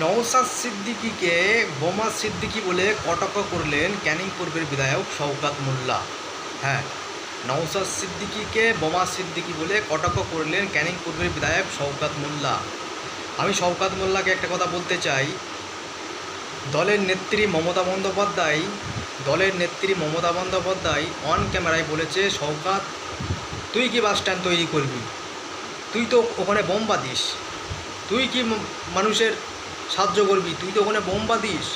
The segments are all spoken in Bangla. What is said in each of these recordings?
নওসাদ সিদ্দিকীকে বোমা সিদ্দিকী বলে কটাক্ষ করলেন ক্যানিং পূর্বের বিধায়ক শওকাত মোল্লা। হ্যাঁ নওসাদ সিদ্দিকীকে বোমা সিদ্দিকী বলে কটাক্ষ করলেন ক্যানিং পূর্বের বিধায়ক শওকাত মোল্লা। আমি শওকাত মোল্লাকে একটা কথা বলতে চাই। দলের নেত্রী মমতা বন্দ্যোপাধ্যায়, দলের নেত্রী মমতা বন্দ্যোপাধ্যায় অন ক্যামেরায় বলেছে, শওকাত, তুই কি বাস স্ট্যান্ড তৈরি করবি? তুই তো ওখানে বোম বাঁধিস। তুই কি মানুষের সাহায্য করবি। তুই তো ওখানে বোম দিস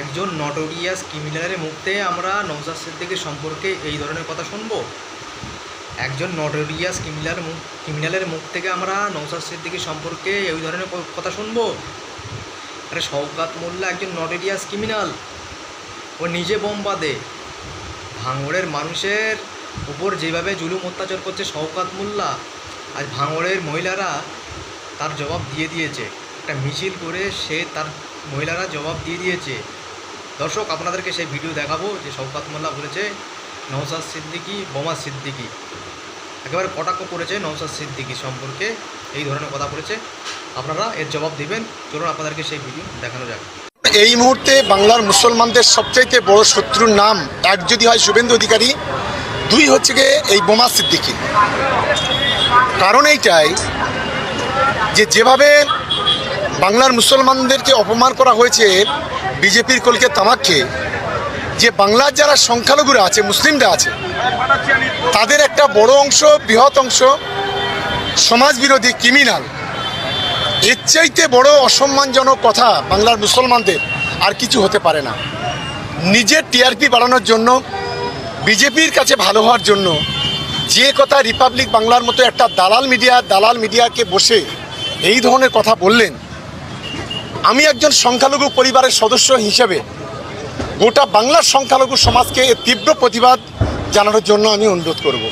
একজন নটোরিয়াস ক্রিমিনালের মুখ থেকে আমরা নৌসাদ সিদ্দিকের সম্পর্কে এই ধরনের কথা শুনব? একজন নটোরিয়াস ক্রিমিনাল মুখ ক্রিমিনালের মুখ থেকে আমরা নৌসাদ সিদ্দিকের সম্পর্কে এই ধরনের কথা শুনব? আরে শওকাত মোল্লা একজন নটোরিয়াস ক্রিমিনাল ও নিজে বোম বাঁধে। ভাঙড়ের মানুষের উপর যেভাবে জুলুম অত্যাচার করছে শওকাত মোল্লা, আজ ভাঙড়ের মহিলারা তার জবাব দিয়ে দিয়েছে। একটা মিছিল করে সে তার মহিলারা জবাব দিয়ে দিয়েছে। দর্শক, আপনাদেরকে সেই ভিডিও দেখাবো যে শওকাত মোল্লা বলেছে নওসাদ সিদ্দিকি, বোমা সিদ্দিকি। একেবারে কটাক্ষ করেছে নওসাদ সিদ্দিকি সম্পর্কে, এই ধরনের কথা বলেছে। আপনারা এর জবাব দিবেন। চলুন আপনাদেরকে সেই ভিডিও দেখানো যাক। এই মুহূর্তে বাংলার মুসলমানদের সবচাইতে বড় শত্রুর নাম এক যদি হয় শুভেন্দু অধিকারী, দুই হচ্ছে গিয়ে এই বোমা সিদ্দিকি। কারণ এইটাই যে যেভাবে বাংলার মুসলমানদেরকে অপমান করা হয়েছে বিজেপির কলকে তামাককে। যে বাংলার যারা সংখ্যালঘুরা আছে, মুসলিমরা আছে, তাদের একটা বড় অংশ, বৃহৎ অংশ সমাজ বিরোধী ক্রিমিনাল এর চাইতে বড় অসম্মানজনক কথা বাংলার মুসলমানদের আর কিছু হতে পারে না। নিজের টিআরপি বাড়ানোর জন্য, বিজেপির কাছে ভালো হওয়ার জন্য যে কথা রিপাবলিক বাংলার মতো একটা দালাল মিডিয়া, দালাল মিডিয়াকে বসে এই ধরনের কথা বললেন আমি একজন সংখ্যালঘু পরিবারের সদস্য হিসেবে গোটা বাংলার সংখ্যালঘু সমাজকে তীব্র প্রতিবাদ জানানোর জন্য আমি অনুরোধ করব।